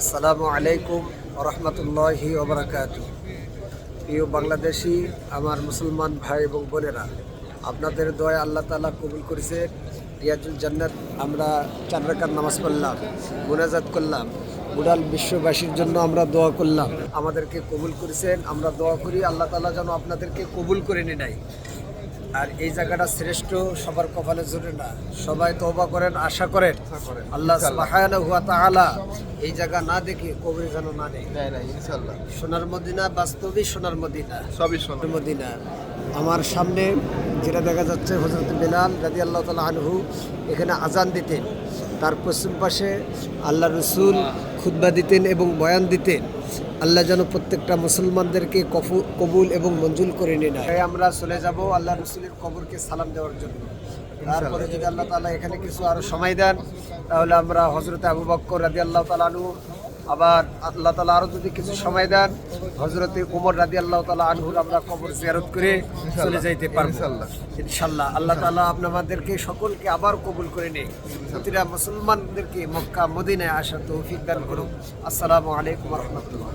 আসসালামু আলাইকুম রহমতুল্লাহি ওবরাকাত প্রিয় বাংলাদেশি, আমার মুসলমান ভাই এবং বোনেরা, আপনাদের দয়া আল্লাহ তালা কবুল করেছে। রিয়াজুল জান্নাত আমরা চার নামাজ পড়লাম, মোনাজাত করলাম বুড়াল বিশ্ববাসীর জন্য আমরা দোয়া করলাম। আমাদেরকে কবুল করেছেন, আমরা দোয়া করি আল্লাহ তালা যেন আপনাদেরকে কবুল করে নিয়ে নেয়। আর এই জায়গাটা শ্রেষ্ঠ, সবার কপালে জোরে না। সবাই তওবা করেন, আশা করেন। আল্লাহ এই জায়গা না দেখে কবরে যেন না নেই ইনশাল্লাহ সোনার মদিনা বাস্তবিক সোনার মদিনা। সবই সোনার মদিনা। আমার সামনে যেটা দেখা যাচ্ছে হজরত বেলাল রাজি আল্লাহ তালা আনহু এখানে আজান দিতেন। তার পশ্চিম পাশে আল্লাহ রসুল খুদ্া দিতেন এবং বয়ান দিতেন। আল্লাহ যেন প্রত্যেকটা মুসলমানদেরকে কবুল এবং মঞ্জুর করে নিয়ে নেয়। তাই আমরা চলে যাব আল্লাহ রসুলের কবরকে সালাম দেওয়ার জন্য। তারপরে যদি আল্লাহ তালা এখানে কিছু আরও সময় দেন তাহলে আমরা হজরত আবু বক্কর রাজি আল্লাহ তালা আবার আল্লাহ তালা আরও যদি কিছু সময় দেন হজরতে উমর রাজি আল্লাহ তালা আনহুর আমরা কবর জিয়ারত করে চলে যাইতে পারব। ইনশাল্লাহ। ইনশাল্লাহ আল্লাহ তালা আপনাদেরকে সকলকে আবার কবুল করে নেই প্রতিটা মুসলমানদেরকে মক্কা মদিনায় আসার তৌফিক দান করুন আসসালামু আলাইকুম রহমতুল্লাহ।